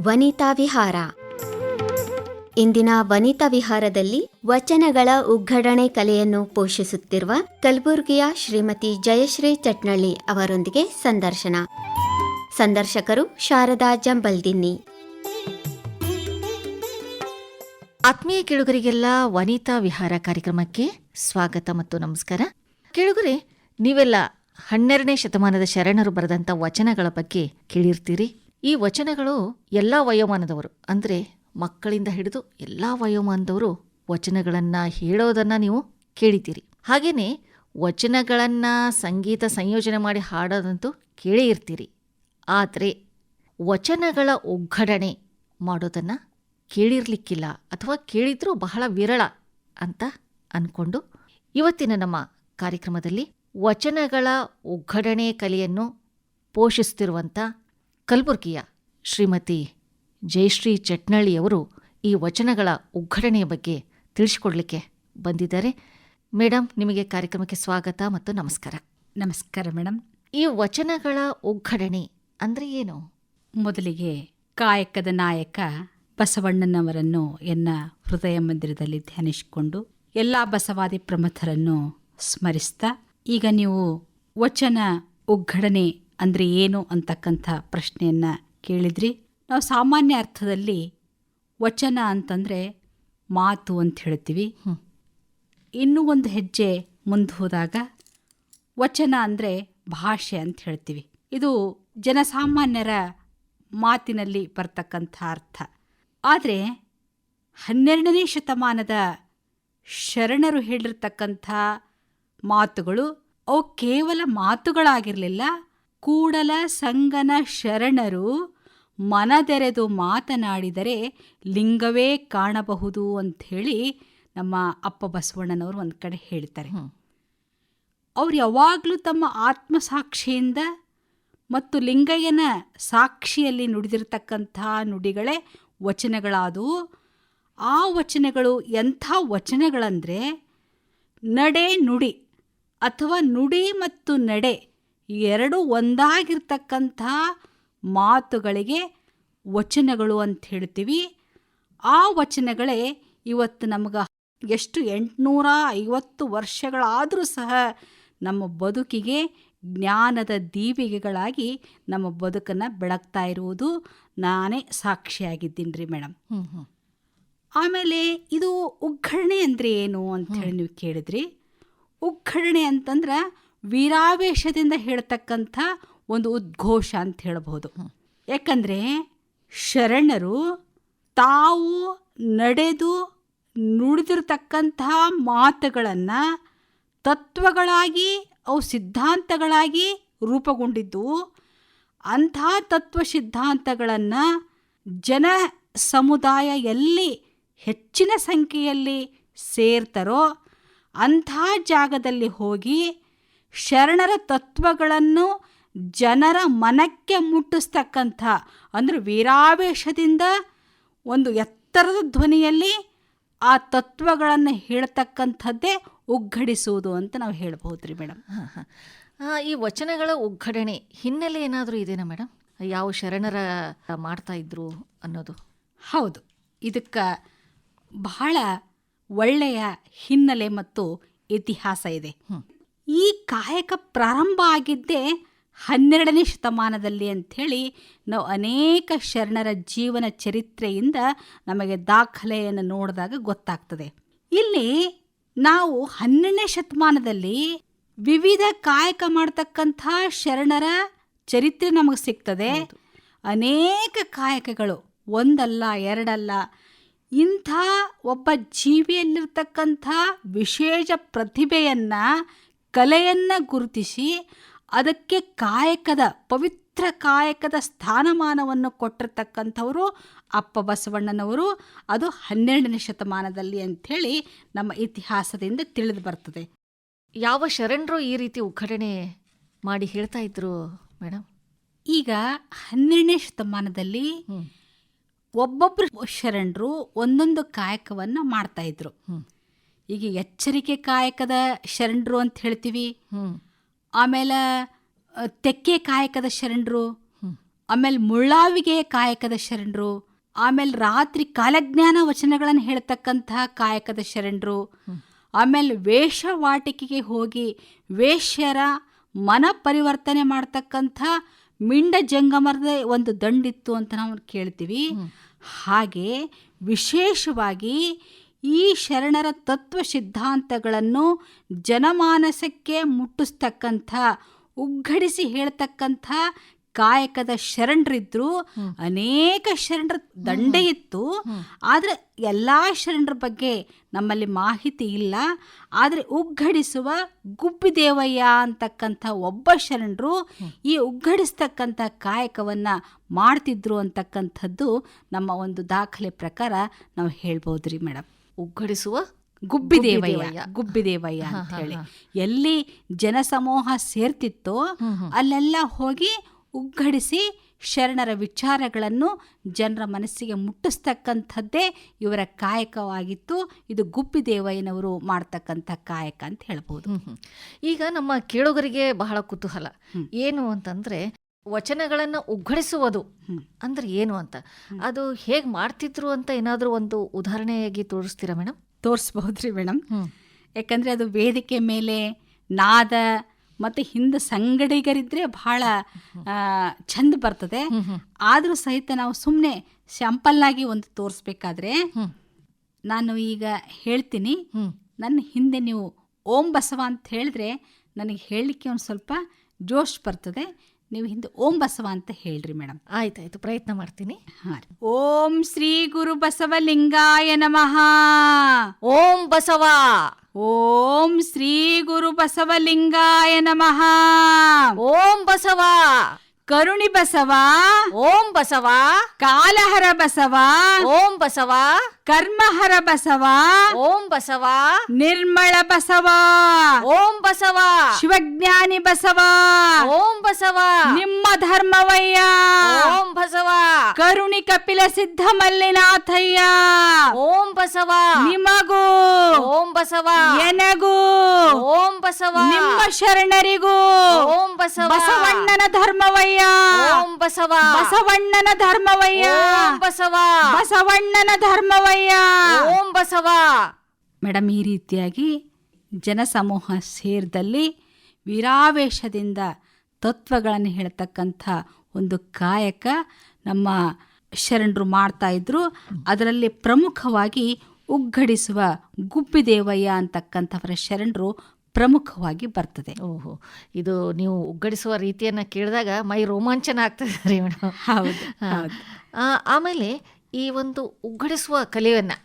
ವನಿತಾ ವಿಹಾರ. ಇಂದಿನ ವನಿತಾ ವಿಹಾರದಲ್ಲಿ ವಚನಗಳ ಉಗ್ಗಡಣೆ ಕಲೆಯನ್ನು ಪೋಷಿಸುತ್ತಿರುವ ಕಲಬುರಗಿಯ ಶ್ರೀಮತಿ ಜಯಶ್ರೀ ಚಟ್ನಳ್ಳಿ ಅವರೊಂದಿಗೆ ಸಂದರ್ಶನ. ಸಂದರ್ಶಕರು ಶಾರದಾ ಜಂಬಲ್ದಿನ್ನಿ. ಆತ್ಮೀಯ ಕೇಳುಗರಿಗೆಲ್ಲ ವನಿತಾ ವಿಹಾರ ಕಾರ್ಯಕ್ರಮಕ್ಕೆ ಸ್ವಾಗತ ಮತ್ತು ನಮಸ್ಕಾರ. ಕೇಳುಗರೆ, ನೀವೆಲ್ಲ ಹನ್ನೆರಡನೇ ಶತಮಾನದ ಶರಣರು ಬರೆದಂಥ ವಚನಗಳ ಬಗ್ಗೆ ಕೇಳಿರ್ತೀರಿ? ಈ ವಚನಗಳು ಎಲ್ಲ ವಯೋಮಾನದವರು. ಅಂದರೆ ಮಕ್ಕಳಿಂದ ಹಿಡಿದು ಎಲ್ಲ ವಯೋಮಾನದವರು ವಚನಗಳನ್ನು ಹೇಳೋದನ್ನು ನೀವು ಕೇಳಿದ್ದೀರಿ. ಹಾಗೆಯೇ ವಚನಗಳನ್ನು ಸಂಗೀತ ಸಂಯೋಜನೆ ಮಾಡಿ ಹಾಡೋದಂತೂ ಕೇಳೇ ಇರ್ತೀರಿ. ಆದರೆ ವಚನಗಳ ಒಗ್ಗಡಣೆ ಮಾಡೋದನ್ನು ಕೇಳಿರ್ಲಿಕ್ಕಿಲ್ಲ ಅಥವಾ ಕೇಳಿದ್ರೂ ಬಹಳ ವಿರಳ ಅಂತ ಅಂದ್ಕೊಂಡು ಇವತ್ತಿನ ನಮ್ಮ ಕಾರ್ಯಕ್ರಮದಲ್ಲಿ ವಚನಗಳ ಒಗ್ಗಡಣೆ ಕಲೆಯನ್ನು ಪೋಷಿಸುತ್ತಿರುವಂಥ ಕಲಬುರ್ಗಿಯ ಶ್ರೀಮತಿ ಜಯಶ್ರೀ ಚಟ್ನಳ್ಳಿಯವರು ಈ ವಚನಗಳ ಒಗ್ಗಡಣೆಯ ಬಗ್ಗೆ ತಿಳಿಸಿಕೊಡ್ಲಿಕ್ಕೆ ಬಂದಿದ್ದಾರೆ. ಮೇಡಮ್ ನಿಮಗೆ ಕಾರ್ಯಕ್ರಮಕ್ಕೆ ಸ್ವಾಗತ ಮತ್ತು ನಮಸ್ಕಾರ. ನಮಸ್ಕಾರ ಮೇಡಮ್ ಈ ವಚನಗಳ ಒಗ್ಗಡಣೆ ಅಂದರೆ ಏನು? ಮೊದಲಿಗೆ ಕಾಯಕದ ನಾಯಕ ಬಸವಣ್ಣನವರನ್ನು ಎನ್ನ ಹೃದಯ ಮಂದಿರದಲ್ಲಿ ಧ್ಯಾನಿಸಿಕೊಂಡು ಎಲ್ಲ ಬಸವಾದಿ ಪ್ರಮುಖರನ್ನು ಸ್ಮರಿಸ್ತಾ ಈಗ ನೀವು ವಚನ ಒಗ್ಗಡಣೆ ಅಂದರೆ ಏನು ಅಂತಕ್ಕಂಥ ಪ್ರಶ್ನೆಯನ್ನು ಕೇಳಿದ್ರಿ. ನಾವು ಸಾಮಾನ್ಯ ಅರ್ಥದಲ್ಲಿ ವಚನ ಅಂತಂದರೆ ಮಾತು ಅಂತ ಹೇಳ್ತೀವಿ. ಇನ್ನೂ ಒಂದು ಹೆಜ್ಜೆ ಮುಂದೆ ಹೋದಾಗ ವಚನ ಅಂದರೆ ಭಾಷೆ ಅಂತ ಹೇಳ್ತೀವಿ. ಇದು ಜನಸಾಮಾನ್ಯರ ಮಾತಿನಲ್ಲಿ ಬರ್ತಕ್ಕಂಥ ಅರ್ಥ. ಆದರೆ ಹನ್ನೆರಡನೇ ಶತಮಾನದ ಶರಣರು ಹೇಳಿರ್ತಕ್ಕಂಥ ಮಾತುಗಳು ಅವು ಕೇವಲ ಮಾತುಗಳಾಗಿರಲಿಲ್ಲ ಕೂಡಲ ಸಂಗನ ಶರಣರು ಮನದೆರೆದು ಮಾತನಾಡಿದರೆ ಲಿಂಗವೇ ಕಾಣಬಹುದು ಅಂಥೇಳಿ ನಮ್ಮ ಅಪ್ಪ ಬಸವಣ್ಣನವರು ಒಂದು ಕಡೆ ಹೇಳ್ತಾರೆ. ಅವ್ರು ಯಾವಾಗಲೂ ತಮ್ಮ ಆತ್ಮಸಾಕ್ಷಿಯಿಂದ ಮತ್ತು ಲಿಂಗಯ್ಯನ ಸಾಕ್ಷಿಯಲ್ಲಿ ನುಡಿದಿರತಕ್ಕಂಥ ನುಡಿಗಳೇ ವಚನಗಳಾದವು ಆ ವಚನಗಳು ಎಂಥ ವಚನಗಳಂದರೆ ನಡೆ ನುಡಿ ಅಥವಾ ನುಡಿ ಮತ್ತು ನಡೆ ಎರಡು ಒಂದಾಗಿರ್ತಕ್ಕಂಥ ಮಾತುಗಳಿಗೆ ವಚನಗಳು ಅಂತ ಹೇಳ್ತೀವಿ. ಆ ವಚನಗಳೇ ಇವತ್ತು ನಮಗೆ ಎಷ್ಟು ಎಂಟುನೂರ ಐವತ್ತು ವರ್ಷಗಳಾದರೂ ಸಹ ನಮ್ಮ ಬದುಕಿಗೆ ಜ್ಞಾನದ ದೀವಿಗೆಗಳಾಗಿ ನಮ್ಮ ಬದುಕನ್ನು ಬೆಳಗ್ತಾ ಇರುವುದು ನಾನೇ ಸಾಕ್ಷಿಯಾಗಿದ್ದೀನಿ ರೀ ಮೇಡಮ್ ಆಮೇಲೆ ಇದು ಉಗ್ಗರಣೆ ಅಂದರೆ ಏನು ಅಂತ ಹೇಳಿ ನೀವು ಕೇಳಿದ್ರಿ. ಉಗ್ಗರಣೆ ಅಂತಂದ್ರೆ ವೀರಾವೇಶದಿಂದ ಹೇಳ್ತಕ್ಕಂಥ ಒಂದು ಉದ್ಘೋಷ ಅಂತ ಹೇಳ್ಬೋದು ಯಾಕಂದರೆ ಶರಣರು ತಾವು ನಡೆದು ನುಡಿದಿರತಕ್ಕಂಥ ಮಾತುಗಳನ್ನು ತತ್ವಗಳಾಗಿ ಅವು ಸಿದ್ಧಾಂತಗಳಾಗಿ ರೂಪುಗೊಂಡಿದ್ದು ಅಂಥ ತತ್ವ ಸಿದ್ಧಾಂತಗಳನ್ನು ಜನ ಸಮುದಾಯ ಎಲ್ಲಿ ಹೆಚ್ಚಿನ ಸಂಖ್ಯೆಯಲ್ಲಿ ಸೇರ್ತಾರೋ ಅಂಥ ಜಾಗದಲ್ಲಿ ಹೋಗಿ ಶರಣರ ತತ್ವಗಳನ್ನು ಜನರ ಮನಕ್ಕೆ ಮುಟ್ಟಿಸ್ತಕ್ಕಂಥ ಅಂದರೆ ವೀರಾವೇಶದಿಂದ ಒಂದು ಎತ್ತರದ ಧ್ವನಿಯಲ್ಲಿ ಆ ತತ್ವಗಳನ್ನು ಹೇಳ್ತಕ್ಕಂಥದ್ದೇ ಉಗ್ಗಡಿಸುವುದು ಅಂತ ನಾವು ಹೇಳ್ಬೋದು ರೀ ಮೇಡಮ್. ಹಾಂ ಈ ವಚನಗಳ ಒಗ್ಗಡಣೆ ಹಿನ್ನೆಲೆ ಏನಾದರೂ ಇದೆನಾ ಮೇಡಮ್? ಯಾವ ಶರಣರ ಮಾಡ್ತಾ ಇದ್ರು ಅನ್ನೋದು? ಹೌದು. ಇದಕ್ಕೆ ಬಹಳ ಒಳ್ಳೆಯ ಹಿನ್ನೆಲೆ ಮತ್ತು ಇತಿಹಾಸ ಇದೆ. ಈ ಕಾಯಕ ಪ್ರಾರಂಭ ಆಗಿದ್ದೇ ಹನ್ನೆರಡನೇ ಶತಮಾನದಲ್ಲಿ ಅಂಥೇಳಿ ನಾವು ಅನೇಕ ಶರಣರ ಜೀವನ ಚರಿತ್ರೆಯಿಂದ ನಮಗೆ ದಾಖಲೆಯನ್ನು ನೋಡಿದಾಗ ಗೊತ್ತಾಗ್ತದೆ. ಇಲ್ಲಿ ನಾವು ಹನ್ನೆರಡನೇ ಶತಮಾನದಲ್ಲಿ ವಿವಿಧ ಕಾಯಕ ಮಾಡ್ತಕ್ಕಂಥ ಶರಣರ ಚರಿತ್ರೆ ನಮಗೆ ಸಿಗ್ತದೆ. ಅನೇಕ ಕಾಯಕಗಳು ಒಂದಲ್ಲ ಎರಡಲ್ಲ ಇಂಥ ಒಬ್ಬ ಜೀವಿಯಲ್ಲಿರ್ತಕ್ಕಂಥ ವಿಶೇಷ ಪ್ರತಿಭೆಯನ್ನು ಕಲೆಯನ್ನು ಗುರುತಿಸಿ ಅದಕ್ಕೆ ಕಾಯಕದ ಪವಿತ್ರ ಕಾಯಕದ ಸ್ಥಾನಮಾನವನ್ನು ಕೊಟ್ಟಿರ್ತಕ್ಕಂಥವರು ಅಪ್ಪ ಬಸವಣ್ಣನವರು. ಅದು ಹನ್ನೆರಡನೇ ಶತಮಾನದಲ್ಲಿ ಅಂಥೇಳಿ ನಮ್ಮ ಇತಿಹಾಸದಿಂದ ತಿಳಿದು ಬರ್ತದೆ. ಯಾವ ಶರಣರು ಈ ರೀತಿ ಒಗ್ಗರಣೆ ಮಾಡಿ ಹೇಳ್ತಾ ಇದ್ರು ಮೇಡಮ್ ಈಗ ಹನ್ನೆರಡನೇ ಶತಮಾನದಲ್ಲಿ ಒಬ್ಬೊಬ್ಬರು ಶರಣರು ಒಂದೊಂದು ಕಾಯಕವನ್ನು ಮಾಡ್ತಾ ಇದ್ರು. ಈಗ ಎಚ್ಚರಿಕೆ ಕಾಯಕದ ಶರಣರು ಅಂತ ಹೇಳ್ತೀವಿ. ಆಮೇಲೆ ತೆಕ್ಕೆ ಕಾಯಕದ ಶರಣರು ಆಮೇಲೆ ಮುಳ್ಳಾವಿಗೆ ಕಾಯಕದ ಶರಣರು ಆಮೇಲೆ ರಾತ್ರಿ ಕಾಲಜ್ಞಾನ ವಚನಗಳನ್ನು ಹೇಳ್ತಕ್ಕಂತಹ ಕಾಯಕದ ಶರಣರು ಆಮೇಲೆ ವೇಷವಾಟಿಕೆಗೆ ಹೋಗಿ ವೇಶ್ಯರ ಮನ ಪರಿವರ್ತನೆ ಮಾಡ್ತಕ್ಕಂಥ ಮಿಂಡ ಜಂಗಮರದ ಒಂದು ದಂಡಿತ್ತು ಅಂತ ನಾವು ಕೇಳ್ತೀವಿ. ಹಾಗೆ ವಿಶೇಷವಾಗಿ ಈ ಶರಣರ ತತ್ವ ಸಿದ್ಧಾಂತಗಳನ್ನು ಜನಮಾನಸಕ್ಕೆ ಮುಟ್ಟಿಸ್ತಕ್ಕಂಥ ಉಗ್ಗಡಿಸಿ ಹೇಳ್ತಕ್ಕಂಥ ಕಾಯಕದ ಶರಣರಿದ್ರು. ಅನೇಕ ಶರಣರ ದಂಡೆ ಇತ್ತು. ಆದರೆ ಎಲ್ಲ ಶರಣರ ಬಗ್ಗೆ ನಮ್ಮಲ್ಲಿ ಮಾಹಿತಿ ಇಲ್ಲ. ಆದರೆ ಉಗ್ಗಡಿಸುವ ಗುಬ್ಬಿದೇವಯ್ಯ ಅಂತಕ್ಕಂಥ ಒಬ್ಬ ಶರಣರು ಈ ಉಗ್ಗಡಿಸ್ತಕ್ಕಂಥ ಕಾಯಕವನ್ನು ಮಾಡ್ತಿದ್ರು ಅಂತಕ್ಕಂಥದ್ದು ನಮ್ಮ ಒಂದು ದಾಖಲೆ ಪ್ರಕಾರ ನಾವು ಹೇಳ್ಬೋದ್ರಿ ಮೇಡಮ್ ಉಗ್ಗಡಿಸುವ ಗುಬ್ಬಿದೇವಯ್ಯ. ಗುಬ್ಬಿದೇವಯ್ಯ. ಅಂತ ಹೇಳಿ ಎಲ್ಲಿ ಜನಸಮೂಹ ಸೇರ್ತಿತ್ತೋ ಅಲ್ಲೆಲ್ಲ ಹೋಗಿ ಉಗ್ಗಡಿಸಿ ಶರಣರ ವಿಚಾರಗಳನ್ನು ಜನರ ಮನಸ್ಸಿಗೆ ಮುಟ್ಟಿಸ್ತಕ್ಕಂಥದ್ದೇ ಇವರ ಕಾಯಕವಾಗಿತ್ತು. ಇದು ಗುಬ್ಬಿದೇವಯ್ಯನವರು ಮಾಡ್ತಕ್ಕಂಥ ಕಾಯಕ ಅಂತ ಹೇಳ್ಬೋದು. ಈಗ ನಮ್ಮ ಕೇಳುಗರಿಗೆ ಬಹಳ ಕುತೂಹಲ. ಏನು ಅಂತಂದ್ರೆ ವಚನಗಳನ್ನ ಉಗ್ಗಳಿಸುವುದು. ಅಂದ್ರೆ ಏನು ಅಂತ? ಅದು ಹೇಗೆ ಮಾಡ್ತಿದ್ರು ಅಂತ ಏನಾದರೂ ಒಂದು ಉದಾಹರಣೆಯಾಗಿ ತೋರಿಸ್ತೀರಾ ಮೇಡಮ್? ತೋರಿಸ್ಬಹುದ್ರಿ ಮೇಡಮ್. ಯಾಕಂದರೆ ಅದು ವೇದಿಕೆ ಮೇಲೆ ನಾದ ಮತ್ತು ಹಿಂದೆ ಸಂಗಡಿಗರಿದ್ರೆ ಬಹಳ ಚಂದ ಬರ್ತದೆ. ಆದರೂ ಸಹಿತ ನಾವು ಸುಮ್ಮನೆ ಶಾಂಪಲ್ಲಾಗಿ ಒಂದು ತೋರಿಸ್ಬೇಕಾದ್ರೆ ನಾನು ಈಗ ಹೇಳ್ತೀನಿ. ನನ್ನ ಹಿಂದೆ ನೀವು ಓಂ ಬಸವ ಅಂತ ಹೇಳಿದ್ರೆ ನನಗೆ ಹೇಳಲಿಕ್ಕೆ ಒಂದು ಸ್ವಲ್ಪ ಜೋಶ್ ಬರ್ತದೆ. ನೀವು ಹಿಂದೆ ಓಂ ಬಸವ ಅಂತ ಹೇಳ್ರಿ ಮೇಡಮ್. ಆಯ್ತಾಯ್ತು ಪ್ರಯತ್ನ ಮಾಡ್ತೀನಿ. ಹಾಂ ರೀ. ಓಂ ಶ್ರೀ ಗುರು ಬಸವಲಿಂಗಾಯ ನಮಃ. ಓಂ ಬಸವ. ಓಂ ಶ್ರೀ ಗುರು ಬಸವಲಿಂಗಾಯ ನಮಃ. ಓಂ ಬಸವ. ಕರುಣಿ ಬಸವ ಓಂ ಬಸವ ಕಾಲಹರ ಬಸವ ಓಂ ಬಸವ ಕರ್ಮಹರ ಬಸವ ಓಂ ಬಸವ ನಿರ್ಮಳ ಬಸವ ಓಂ ಬಸವ ಶಿವಜ್ಞಾನಿ ಬಸವ ಓಂ ಬಸವ ನಿಮ್ಮ ಧರ್ಮವಯ್ಯ ಓಂ ಬಸವ ಕರುಣಿ ಕಪಿಲ ಸಿದ್ಧ ಮಲ್ಲಿನಾಥಯ್ಯ ಓಂ ಬಸವ ನಿಮಗೂ ಓಂ ಬಸವ ಎನಗೂ ಓಂ ಬಸವ ನಿಮ್ಮ ಶರಣರಿಗೂ ಓಂ ಬಸವ ಬಸವಣ್ಣನ ಧರ್ಮವಯ್ಯ ಓಂ ಬಸವ. ಬಸವಣ್ಣನ ಧರ್ಮವಯ್ಯ. ಓಂ ಬಸವ. ಬಸವಣ್ಣನ ಧರ್ಮವಯ್ಯ. ಓಂ ಬಸವ. ಮೇಡಮ್ ಈ ರೀತಿಯಾಗಿ ಜನಸಮೂಹ ಸೇರಿದಲ್ಲಿ ವೀರಾವೇಶದಿಂದ ತತ್ವಗಳನ್ನು ಹೇಳ್ತಕ್ಕಂಥ ಒಂದು ಕಾಯಕ ನಮ್ಮ ಶರಣರು ಮಾಡ್ತಾ ಇದ್ರು. ಅದರಲ್ಲಿ ಪ್ರಮುಖವಾಗಿ ಉಗ್ಗಡಿಸುವ ಗುಬ್ಬಿದೇವಯ್ಯ ಅಂತಕ್ಕಂಥವರ ಶರಣರು ಪ್ರಮುಖವಾಗಿ ಬರ್ತದೆ. ಓಹೋ ಇದು ನೀವು ಉಗ್ಗಡಿಸುವ ರೀತಿಯನ್ನು ಕೇಳಿದಾಗ ಮೈ ರೋಮಾಂಚನ ಆಗ್ತದೆ ರೀ ಮೇಡಮ್ ಹೌದು ಆಮೇಲೆ ಈ ಒಂದು ಉಗ್ಗಡಿಸುವ ಕಲೆಯನ್ನು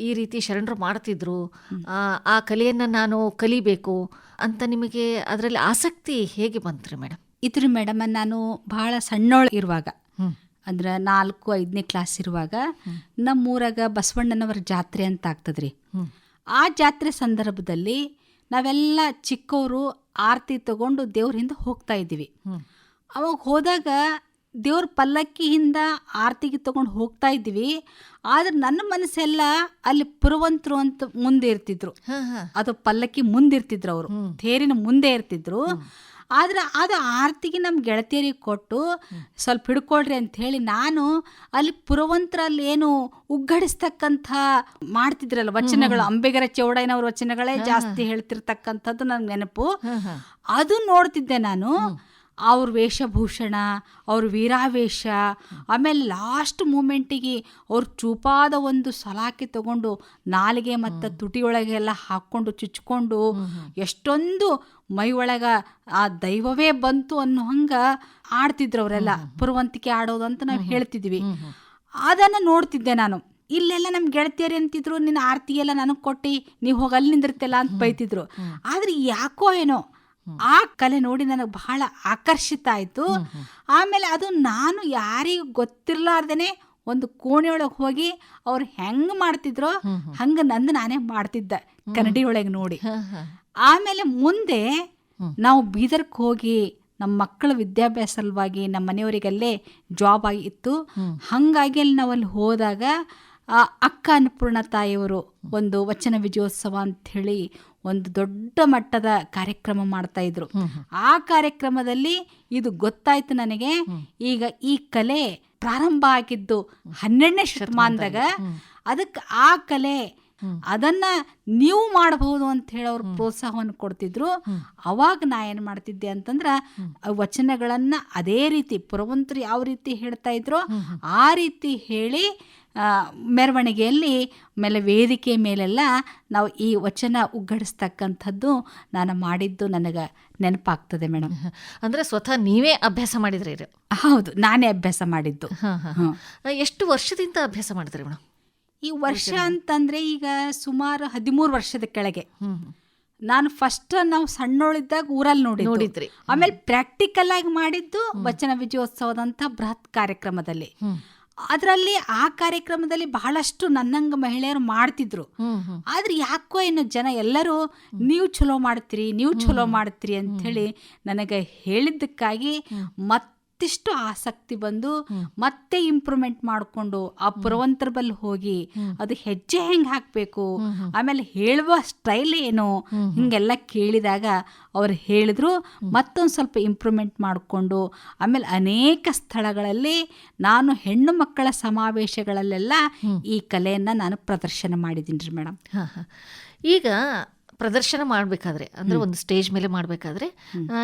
ಈ ರೀತಿ ಶರಣರು ಮಾಡ್ತಿದ್ರು. ಆ, ಕಲೆಯನ್ನು ನಾನು ಕಲಿಬೇಕು ಅಂತ ನಿಮಗೆ ಅದರಲ್ಲಿ ಆಸಕ್ತಿ ಹೇಗೆ ಬಂತ್ರಿ ಮೇಡಮ್ ಇದ್ರಿ ಮೇಡಮ್ ನಾನು ಬಹಳ ಸಣ್ಣೊಳ ಇರುವಾಗ ಅಂದ್ರೆ ನಾಲ್ಕು ಐದನೇ ಕ್ಲಾಸ್ ಇರುವಾಗ ನಮ್ಮೂರಾಗ ಬಸವಣ್ಣನವರ ಜಾತ್ರೆ ಅಂತ ಆಗ್ತದ್ರಿ. ಆ ಜಾತ್ರೆ ಸಂದರ್ಭದಲ್ಲಿ ನಾವೆಲ್ಲ ಚಿಕ್ಕವರು ಆರತಿ ತಗೊಂಡು ದೇವ್ರ ಹಿಂದೆ ಹೋಗ್ತಾ ಇದ್ದೀವಿ. ಅವಾಗ ಹೋದಾಗ ದೇವ್ರ ಪಲ್ಲಕ್ಕಿಯಿಂದ ಆರತಿಗೆ ತಗೊಂಡು ಹೋಗ್ತಾ ಇದ್ದೀವಿ. ಆದ್ರೆ ನನ್ನ ಮನಸ್ಸೆಲ್ಲ ಅಲ್ಲಿ ಪುರವಂತರು ಅಂತ ಮುಂದೆ ಇರ್ತಿದ್ರು. ಅದು ಪಲ್ಲಕ್ಕಿ ಮುಂದಿರ್ತಿದ್ರು ಅವರು. ತೇರಿನ ಮುಂದೆ ಇರ್ತಿದ್ರು. ಆದ್ರೆ ಅದು ಆರತಿಗೆ ನಮ್ಮ ಗೆಳತಿಯರಿಗೆ ಕೊಟ್ಟು ಸ್ವಲ್ಪ ಹಿಡ್ಕೊಳ್ರಿ ಅಂತ ಹೇಳಿ ನಾನು ಅಲ್ಲಿ ಪುರವಂತರಲ್ಲಿ ಏನು ಉಗ್ಗಡಿಸ್ತಕ್ಕಂಥ ಮಾಡ್ತಿದ್ರಲ್ಲ ವಚನಗಳು ಅಂಬೇಗರ ಚೌಡಯ್ಯನವ್ರ ವಚನಗಳೇ ಜಾಸ್ತಿ ಹೇಳ್ತಿರ್ತಕ್ಕಂಥದ್ದು ನನ್ನ ನೆನಪು. ಅದು ನೋಡ್ತಿದ್ದೆ ನಾನು. ಅವ್ರ ವೇಷಭೂಷಣ ಅವ್ರ ವೀರಾವೇಶ ಆಮೇಲೆ ಲಾಸ್ಟ್ ಮೂಮೆಂಟಿಗೆ ಅವ್ರ ಚೂಪಾದ ಒಂದು ಸಲಾಕೆ ತಗೊಂಡು ನಾಲಿಗೆ ಮತ್ತು ತುಟಿಯೊಳಗೆಲ್ಲ ಹಾಕ್ಕೊಂಡು ಚುಚ್ಕೊಂಡು ಎಷ್ಟೊಂದು ಮೈ ಒಳಗೆ ಆ ದೈವವೇ ಬಂತು ಅನ್ನೋ ಹಂಗೆ ಆಡ್ತಿದ್ರು ಅವರೆಲ್ಲ. ಪುರವಂತಿಕೆ ಆಡೋದು ಅಂತ ನಾವು ಹೇಳ್ತಿದ್ವಿ. ಅದನ್ನು ನೋಡ್ತಿದ್ದೆ ನಾನು. ಇಲ್ಲೆಲ್ಲ ನಮ್ಮ ಗೆಳತಿಯರು ಅಂತಿದ್ರು ನಿನ್ನ ಆರತಿ ಎಲ್ಲ ನನಗೆ ಕೊಟ್ಟು ನೀವು ಹೋಗಿ ಅಲ್ಲಿ ನಿಂದಿರ್ತಿಲ್ಲ ಅಂತ ಬೈತಿದ್ರು. ಆದ್ರೆ ಯಾಕೋ ಏನೋ ಆ ಕಲೆ ನೋಡಿ ನನಗೆ ಬಹಳ ಆಕರ್ಷಿತ ಆಯಿತು. ಆಮೇಲೆ ಅದು ನಾನು ಯಾರಿಗೂ ಗೊತ್ತಿರಲಾರ್ದೇನೆ ಒಂದು ಕೋಣೆಯೊಳಗೆ ಹೋಗಿ ಅವ್ರು ಹೆಂಗೆ ಮಾಡ್ತಿದ್ರೋ ಹಂಗೆ ನಂದು ನಾನೇ ಮಾಡ್ತಿದ್ದೆ ಕನ್ನಡಿಯೊಳಗೆ ನೋಡಿ. ಆಮೇಲೆ ಮುಂದೆ ನಾವು ಬೀದರ್ಕ್ಕೆ ಹೋಗಿ ನಮ್ಮ ಮಕ್ಕಳ ವಿದ್ಯಾಭ್ಯಾಸ ಸಲುವಾಗಿ ನಮ್ಮ ಮನೆಯವರಿಗಲ್ಲೇ ಜಾಬ್ ಆಗಿತ್ತು ಹಾಗಾಗಿ ಅಲ್ಲಿ ನಾವು ಅಲ್ಲಿ ಹೋದಾಗ ಆ ಅಕ್ಕ ಅನ್ನಪೂರ್ಣ ತಾಯಿಯವರು ಒಂದು ವಚನ ವಿಜಯೋತ್ಸವ ಅಂಥೇಳಿ ಒಂದು ದೊಡ್ಡ ಮಟ್ಟದ ಕಾರ್ಯಕ್ರಮ ಮಾಡ್ತಾ ಇದ್ರು. ಆ ಕಾರ್ಯಕ್ರಮದಲ್ಲಿ ಇದು ಗೊತ್ತಾಯ್ತು ನನಗೆ. ಈಗ ಈ ಕಲೆ ಪ್ರಾರಂಭ ಆಗಿದ್ದು ಹನ್ನೆರಡನೇ ಶತಮಾನದಾಗ ಅದಕ್ಕೆ ಆ ಕಲೆ ಅದನ್ನ ನೀವು ಮಾಡಬಹುದು ಅಂತ ಹೇಳಿ ಅವ್ರು ಪ್ರೋತ್ಸಾಹವನ್ನು ಕೊಡ್ತಿದ್ರು. ಅವಾಗ ನಾ ಏನು ಮಾಡ್ತಿದ್ದೆ ಅಂತಂದ್ರೆ ಆ ವಚನಗಳನ್ನ ಅದೇ ರೀತಿ ಪುರವಂತರು ಯಾವ ರೀತಿ ಹೇಳ್ತಾ ಇದ್ರು ಆ ರೀತಿ ಹೇಳಿ ಮೆರವಣಿಗೆಯಲ್ಲಿ ಆಮೇಲೆ ವೇದಿಕೆ ಮೇಲೆಲ್ಲ ನಾವು ಈ ವಚನ ಉಗ್ಗಡಿಸ್ತಕ್ಕಂಥದ್ದು ನಾನು ಮಾಡಿದ್ದು ನನಗೆ ನೆನಪಾಗ್ತದೆ ಮೇಡಮ್ ಅಂದ್ರೆ ಸ್ವತಃ ನೀವೇ ಅಭ್ಯಾಸ ಮಾಡಿದ್ರಿ ಹೌದು ನಾನೇ ಅಭ್ಯಾಸ ಮಾಡಿದ್ದು. ಎಷ್ಟು ವರ್ಷದಿಂದ ಅಭ್ಯಾಸ ಮಾಡಿದ್ರಿ ಮೇಡಮ್ ಈ ವರ್ಷ ಅಂತಂದ್ರೆ ಈಗ ಸುಮಾರು ಹದಿಮೂರು ವರ್ಷದ ಕೆಳಗೆ. ನಾನು ಫಸ್ಟ್ ನಾವು ಸಣ್ಣೋಳಿದ್ದಾಗ ಊರಲ್ಲಿ ನೋಡಿ ನೋಡಿದ್ರಿ. ಆಮೇಲೆ ಪ್ರಾಕ್ಟಿಕಲ್ ಆಗಿ ಮಾಡಿದ್ದು ವಚನ ವಿಜಯೋತ್ಸವದಂತ ಬೃಹತ್ ಕಾರ್ಯಕ್ರಮದಲ್ಲಿ. ಅದರಲ್ಲಿ ಆ ಕಾರ್ಯಕ್ರಮದಲ್ಲಿ ಬಹಳಷ್ಟು ನನ್ನಂಗ ಮಹಿಳೆಯರು ಮಾಡ್ತಿದ್ರು. ಆದ್ರೆ ಯಾಕೋ ಇನ್ನು ಜನ ಎಲ್ಲರೂ ನೀವು ಚಲೋ ಮಾಡ್ತೀರಿ ನೀವು ಚಲೋ ಮಾಡ್ತೀರಿ ಅಂತ ಹೇಳಿ ನನಗೆ ಹೇಳಿದ್ದಕ್ಕಾಗಿ ಮತ್ತಿಷ್ಟು ಆಸಕ್ತಿ ಬಂದು ಮತ್ತೆ ಇಂಪ್ರೂವ್ಮೆಂಟ್ ಮಾಡಿಕೊಂಡು ಆ ಪುರವಂತರ ಬಲ್ಲಿ ಹೋಗಿ ಅದು ಹೆಜ್ಜೆ ಹೆಂಗೆ ಹಾಕಬೇಕು? ಆಮೇಲೆ ಹೇಳುವ ಸ್ಟೈಲ್ ಏನು? ಹಿಂಗೆಲ್ಲ ಕೇಳಿದಾಗ ಅವ್ರು ಹೇಳಿದ್ರು ಮತ್ತೊಂದು ಸ್ವಲ್ಪ ಇಂಪ್ರೂವ್ಮೆಂಟ್ ಮಾಡಿಕೊಂಡು ಆಮೇಲೆ ಅನೇಕ ಸ್ಥಳಗಳಲ್ಲಿ ನಾನು ಹೆಣ್ಣು ಮಕ್ಕಳ ಸಮಾವೇಶಗಳಲ್ಲೆಲ್ಲ ಈ ಕಲೆಯನ್ನು ನಾನು ಪ್ರದರ್ಶನ ಮಾಡಿದ್ದೀನಿ ರೀ ಮೇಡಮ್. ಈಗ ಪ್ರದರ್ಶನ ಮಾಡಬೇಕಾದ್ರೆ ಅಂದ್ರೆ ಒಂದು ಸ್ಟೇಜ್ ಮೇಲೆ ಮಾಡಬೇಕಾದ್ರೆ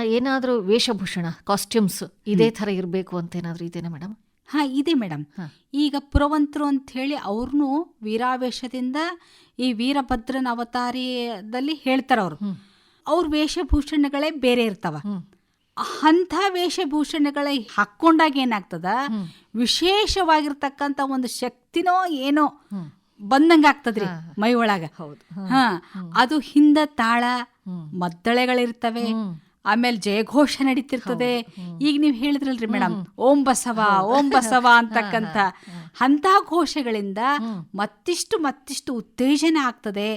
ಏನಾದರೂ ವೇಷಭೂಷಣ ಕಾಸ್ಟ್ಯೂಮ್ಸ್ ಇದೇ ಥರ ಇರಬೇಕು ಅಂತ ಏನಾದರೂ ಇದೇನೆ ಮೇಡಮ್? ಹಾ ಇದೆ ಮೇಡಮ್. ಈಗ ಪುರವಂತರು ಅಂತ ಹೇಳಿ ಅವ್ರನ್ನು ವೀರಾವೇಶದಿಂದ ಈ ವೀರಭದ್ರನ ಅವತಾರಿಯಲ್ಲಿ ಹೇಳ್ತಾರೆ ಅವರು. ಅವ್ರ ವೇಷಭೂಷಣಗಳೇ ಬೇರೆ ಇರ್ತಾವ. ಅಂಥ ವೇಷಭೂಷಣಗಳ ಹಾಕ್ಕೊಂಡಾಗ ಏನಾಗ್ತದ? ವಿಶೇಷವಾಗಿರ್ತಕ್ಕಂಥ ಒಂದು ಶಕ್ತಿನೋ ಏನೋ ಬಂದಂಗ ಆಗ್ತದ್ರಿ ಮೈ ಒಳಗ. ಹೌದು. ಹಾ ಅದು ಹಿಂದ ತಾಳ ಮದ್ದಳೆಗಳಿರ್ತವೆ. ಆಮೇಲೆ ಜಯಘೋಷ ನಡೀತಿರ್ತದೆ. ಈಗ ನೀವು ಹೇಳಿದ್ರಲ್ರಿ ಮೇಡಮ್ ಓಂ ಬಸವ ಓಂ ಬಸವ ಅಂತಕ್ಕಂಥ ಅಂತ ಘೋಷಗಳಿಂದ ಮತ್ತಿಷ್ಟು ಮತ್ತಿಷ್ಟು ಉತ್ತೇಜನ ಆಗ್ತದೆ.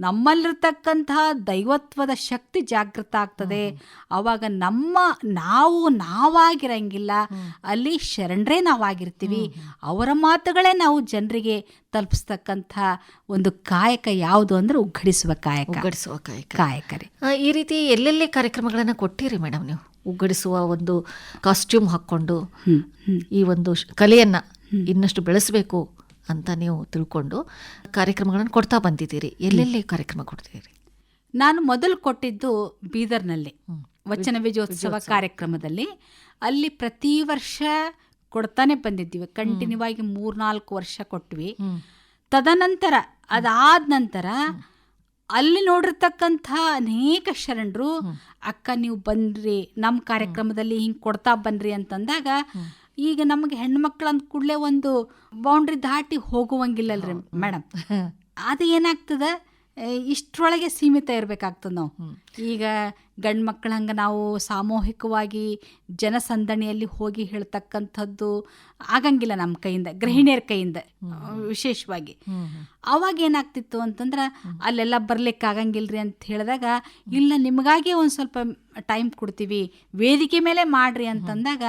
ನಮ್ಮಲ್ಲಿರ್ತಕ್ಕಂತಹ ದೈವತ್ವದ ಶಕ್ತಿ ಜಾಗೃತ ಆಗ್ತದೆ. ಅವಾಗ ನಮ್ಮ ನಾವು ನಾವಾಗಿರಂಗಿಲ್ಲ. ಅಲ್ಲಿ ಶರಣರೇ ನಾವಾಗಿರ್ತೀವಿ. ಅವರ ಮಾತುಗಳೇ ನಾವು ಜನರಿಗೆ ತಲುಪಿಸ್ತಕ್ಕಂಥ ಒಂದು ಕಾಯಕ ಯಾವುದು ಅಂದ್ರೆ ಉಗ್ಗಡಿಸುವ ಕಾಯಕ. ಉಗ್ಗಡಿಸುವ ಕಾಯಕ. ಕಾಯಕರಿ ಈ ರೀತಿ ಎಲ್ಲೆಲ್ಲಿ ಕಾರ್ಯಕ್ರಮಗಳನ್ನು ಕೊಟ್ಟಿರಿ ಮೇಡಮ್ ನೀವು. ಉಗ್ಗಡಿಸುವ ಒಂದು ಕಾಸ್ಟ್ಯೂಮ್ ಹಾಕ್ಕೊಂಡು ಈ ಒಂದು ಕಲೆಯನ್ನು ಕಲೆಯನ್ನ ಇನ್ನಷ್ಟು ಬೆಳೆಸಬೇಕು ಅಂತ ನೀವು ತಿಳ್ಕೊಂಡು ಕಾರ್ಯಕ್ರಮಗಳನ್ನು ಕೊಡ್ತಾ ಬಂದಿದ್ದೀರಿ. ಎಲ್ಲೆಲ್ಲಿ ಕಾರ್ಯಕ್ರಮ ಕೊಡ್ತಿದ್ದೀರಿ? ನಾನು ಮೊದಲು ಕೊಟ್ಟಿದ್ದು ಬೀದರ್ನಲ್ಲಿ ವಚನ ವಿಜಯೋತ್ಸವ ಕಾರ್ಯಕ್ರಮದಲ್ಲಿ. ಅಲ್ಲಿ ಪ್ರತಿ ವರ್ಷ ಕೊಡ್ತಾನೆ ಬಂದಿದ್ದೀವಿ. ಕಂಟಿನ್ಯೂ ಆಗಿ ಮೂರ್ನಾಲ್ಕು ವರ್ಷ ಕೊಟ್ವಿ. ತದನಂತರ ಅದಾದ ನಂತರ ಅಲ್ಲಿ ನೋಡಿರ್ತಕ್ಕಂಥ ಅನೇಕ ಶರಣರು ಅಕ್ಕ ನೀವು ಬನ್ರಿ ನಮ್ಮ ಕಾರ್ಯಕ್ರಮದಲ್ಲಿ ಹಿಂಗೆ ಕೊಡ್ತಾ ಬನ್ರಿ ಅಂತಂದಾಗ ಈಗ ನಮಗೆ ಹೆಣ್ಮಕ್ಳು ಅಂದ ಕೂಡಲೇ ಒಂದು ಬೌಂಡ್ರಿ ದಾಟಿ ಹೋಗುವಂಗಿಲ್ಲಲ್ರಿ ಮೇಡಮ್ ಅದು ಏನಾಗ್ತದೆ? ಇಷ್ಟರೊಳಗೆ ಇಷ್ಟ್ರೊಳಗೆ ಸೀಮಿತ ಇರಬೇಕಾಗ್ತದೆ ನಾವು. ಈಗ ಗಂಡು ಮಕ್ಕಳ ಹಂಗೆ ನಾವು ಸಾಮೂಹಿಕವಾಗಿ ಜನಸಂದಣಿಯಲ್ಲಿ ಹೋಗಿ ಹೇಳ್ತಕ್ಕಂಥದ್ದು ಆಗಂಗಿಲ್ಲ ನಮ್ಮ ಕೈಯಿಂದ ಗೃಹಿಣಿಯರ ಕೈಯಿಂದ ವಿಶೇಷವಾಗಿ. ಅವಾಗ ಏನಾಗ್ತಿತ್ತು ಅಂತಂದ್ರೆ ಅಲ್ಲೆಲ್ಲ ಬರ್ಲಿಕ್ಕೆ ಆಗಂಗಿಲ್ರಿ ಅಂತ ಹೇಳಿದಾಗ ಇಲ್ಲ ನಿಮಗಾಗಿ ಒಂದು ಸ್ವಲ್ಪ ಟೈಮ್ ಕೊಡ್ತೀವಿ ವೇದಿಕೆ ಮೇಲೆ ಮಾಡ್ರಿ ಅಂತಂದಾಗ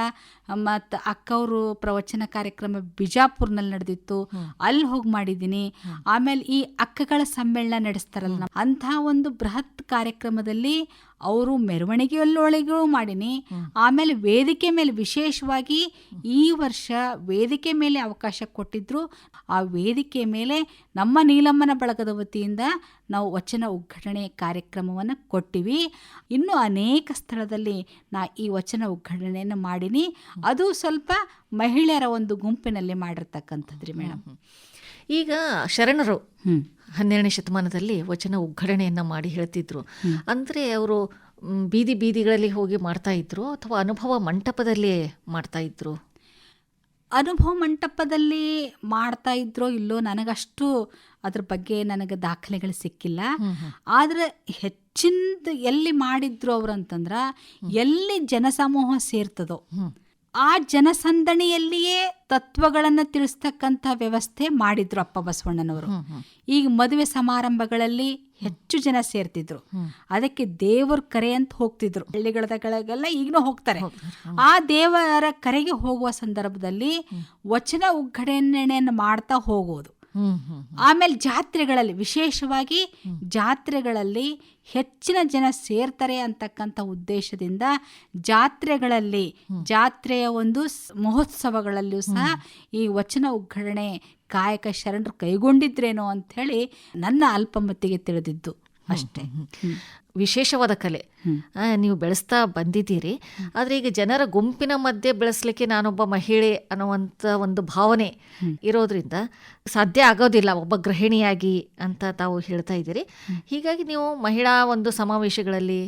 ಮತ್ತು ಅಕ್ಕವರು ಪ್ರವಚನ ಕಾರ್ಯಕ್ರಮ ಬಿಜಾಪುರ್ನಲ್ಲಿ ನಡೆದಿತ್ತು ಅಲ್ಲಿ ಹೋಗಿ ಮಾಡಿದ್ದೀನಿ. ಆಮೇಲೆ ಈ ಅಕ್ಕಗಳ ಸಮ್ಮೇಳನ ನಡೆಸ್ತಾರಲ್ಲ ಅಂತಹ ಒಂದು ಬೃಹತ್ ಕಾರ್ಯಕ್ರಮದಲ್ಲಿ ಅವರು ಮೆರವಣಿಗೆಯಲ್ಲೊಳಗೂ ಮಾಡೀನಿ. ಆಮೇಲೆ ವೇದಿಕೆ ಮೇಲೆ ವಿಶೇಷವಾಗಿ ಈ ವರ್ಷ ವೇದಿಕೆ ಮೇಲೆ ಅವಕಾಶ ಕೊಟ್ಟಿದ್ರು. ಆ ವೇದಿಕೆ ಮೇಲೆ ನಮ್ಮ ನೀಲಮ್ಮನ ಬಳಗದ ವತಿಯಿಂದ ನಾವು ವಚನ ಉದ್ಘಾಟನೆ ಕಾರ್ಯಕ್ರಮವನ್ನು ಕೊಟ್ಟಿವಿ. ಇನ್ನು ಅನೇಕ ಸ್ಥಳದಲ್ಲಿ ನಾ ಈ ವಚನ ಉದ್ಘಾಟನೆಯನ್ನು ಮಾಡೀನಿ. ಅದು ಸ್ವಲ್ಪ ಮಹಿಳೆಯರ ಒಂದು ಗುಂಪಿನಲ್ಲಿ ಮಾಡಿರ್ತಕ್ಕಂಥದ್ರಿ ಮೇಡಮ್ ಈಗ ಶರಣರು ಹನ್ನೆರಡನೇ ಶತಮಾನದಲ್ಲಿ ವಚನ ಉಗ್ಗಡಣೆಯನ್ನು ಮಾಡಿ ಹೇಳ್ತಿದ್ರು. ಅಂದ್ರೆ ಅವರು ಬೀದಿ ಬೀದಿಗಳಲ್ಲಿ ಹೋಗಿ ಮಾಡ್ತಾ ಇದ್ರು ಅಥವಾ ಅನುಭವ ಮಂಟಪದಲ್ಲಿ ಮಾಡ್ತಾ ಇದ್ರು? ಅನುಭವ ಮಂಟಪದಲ್ಲಿ ಮಾಡ್ತಾ ಇದ್ರೋ ಇಲ್ಲೋ ನನಗಷ್ಟು ಅದ್ರ ಬಗ್ಗೆ ನನಗೆ ದಾಖಲೆಗಳು ಸಿಕ್ಕಿಲ್ಲ. ಆದರೆ ಹೆಚ್ಚಿನದು ಎಲ್ಲಿ ಮಾಡಿದ್ರು ಅವ್ರು ಅಂತಂದ್ರ ಎಲ್ಲಿ ಜನಸಮೂಹ ಸೇರ್ತದೋ ಆ ಜನಸಂದಣಿಯಲ್ಲಿಯೇ ತತ್ವಗಳನ್ನು ತಿಳಿಸ್ತಕ್ಕಂಥ ವ್ಯವಸ್ಥೆ ಮಾಡಿದ್ರು ಅಪ್ಪ ಬಸವಣ್ಣನವರು. ಈಗ ಮದುವೆ ಸಮಾರಂಭಗಳಲ್ಲಿ ಹೆಚ್ಚು ಜನ ಸೇರ್ತಿದ್ರು. ಅದಕ್ಕೆ ದೇವರ ಕರೆ ಅಂತ ಹೋಗ್ತಿದ್ರು. ಹಳ್ಳಿಗಳದಗಳಿಗೆಲ್ಲ ಈಗನೂ ಹೋಗ್ತಾರೆ. ಆ ದೇವರ ಕರೆಗೆ ಹೋಗುವ ಸಂದರ್ಭದಲ್ಲಿ ವಚನ ಉಗ್ಗಡಣೆಯನ್ನು ಮಾಡ್ತಾ ಹೋಗೋದು ಆಮೇಲೆ ಜಾತ್ರೆಗಳಲ್ಲಿ ವಿಶೇಷವಾಗಿ ಜಾತ್ರೆಗಳಲ್ಲಿ ಹೆಚ್ಚಿನ ಜನ ಸೇರ್ತಾರೆ ಅಂತಕ್ಕಂಥ ಉದ್ದೇಶದಿಂದ ಜಾತ್ರೆಗಳಲ್ಲಿ ಜಾತ್ರೆಯ ಒಂದು ಮಹೋತ್ಸವಗಳಲ್ಲೂ ಸಹ ಈ ವಚನ ಉಗ್ಗರಣೆ ಕಾಯಕ ಶರಣರು ಕೈಗೊಂಡಿದ್ರೇನೋ ಅಂಥೇಳಿ ನನ್ನ ಅಲ್ಪಮತ್ತಿಗೆ ತಿಳಿದಿದ್ದು ಅಷ್ಟೇ. ವಿಶೇಷವಾದ ಕಲೆ. ನೀವು ಬೆಳೆಸ್ತಾ ಬಂದಿದ್ದೀರಿ. ಆದರೆ ಈಗ ಜನರ ಗುಂಪಿನ ಮಧ್ಯೆ ಬೆಳೆಸಲಿಕ್ಕೆ ನಾನೊಬ್ಬ ಮಹಿಳೆ ಅನ್ನುವಂಥ ಒಂದು ಭಾವನೆ ಇರೋದ್ರಿಂದ ಸಾಧ್ಯ ಆಗೋದಿಲ್ಲ. ಒಬ್ಬ ಗೃಹಿಣಿಯಾಗಿ ಅಂತ ತಾವು ಹೇಳ್ತಾ ಇದ್ದೀರಿ. ಹೀಗಾಗಿ ನೀವು ಮಹಿಳಾ ಒಂದು ಸಮಾವೇಶಗಳಲ್ಲಿ